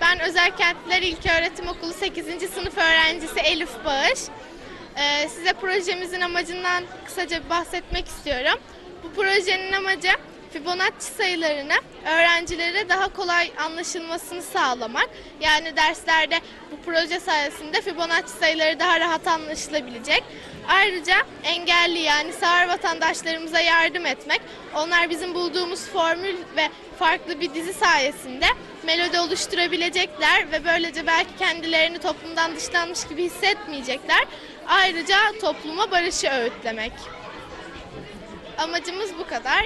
Ben Özel Kentler İlköğretim Okulu 8. sınıf öğrencisi Elif Bağış. Ee, size projemizin amacından kısaca bahsetmek istiyorum. Bu projenin amacı Fibonacci sayılarını öğrencilere daha kolay anlaşılmasını sağlamak. Yani derslerde bu proje sayesinde Fibonacci sayıları daha rahat anlaşılabilecek. Ayrıca engelli yani sağır vatandaşlarımıza yardım etmek. Onlar bizim bulduğumuz formül ve farklı bir dizi sayesinde melodi oluşturabilecekler ve böylece belki kendilerini toplumdan dışlanmış gibi hissetmeyecekler. Ayrıca topluma barışı öğütlemek. Amacımız bu kadar.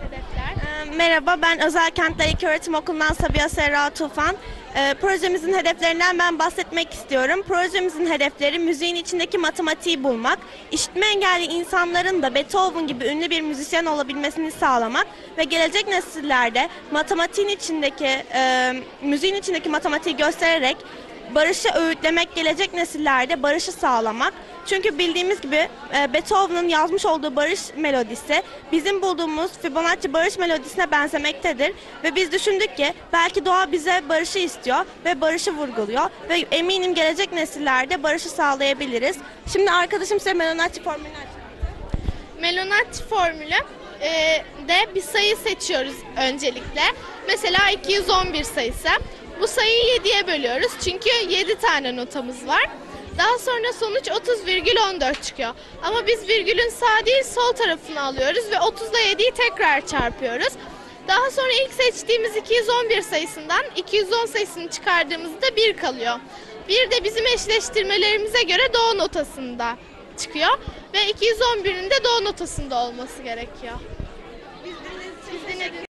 Hedefler. Ee, Merhaba, ben Özel Kentler İlköğretim Okulu'ndan Sabiha Serra Tufan. Ee, projemizin hedeflerinden ben bahsetmek istiyorum. Projemizin hedefleri müziğin içindeki matematiği bulmak, işitme engelli insanların da Beethoven gibi ünlü bir müzisyen olabilmesini sağlamak ve gelecek nesillerde matematiğin içindeki, e, müziğin içindeki matematiği göstererek barışı öğütlemek, gelecek nesillerde barışı sağlamak. Çünkü bildiğimiz gibi e, Beethoven'ın yazmış olduğu barış melodisi bizim bulduğumuz Fibonacci barış melodisine benzemektedir. Ve biz düşündük ki belki doğa bize barışı istiyor ve barışı vurguluyor. Ve eminim gelecek nesillerde barışı sağlayabiliriz. Şimdi arkadaşım size Melonacci formülünü açacak. Melonacci formülü e, de bir sayı seçiyoruz öncelikle. Mesela 211 sayısı. Bu sayıyı 7'ye bölüyoruz çünkü 7 tane notamız var. Daha sonra sonuç 30,14 çıkıyor. Ama biz virgülün sağ değil sol tarafını alıyoruz ve 30 ile 7'yi tekrar çarpıyoruz. Daha sonra ilk seçtiğimiz 211 sayısından 210 sayısını çıkardığımızda 1 kalıyor. 1 de bizim eşleştirmelerimize göre do notasında çıkıyor ve 211'in de do notasında olması gerekiyor. Biz dinlediğiniz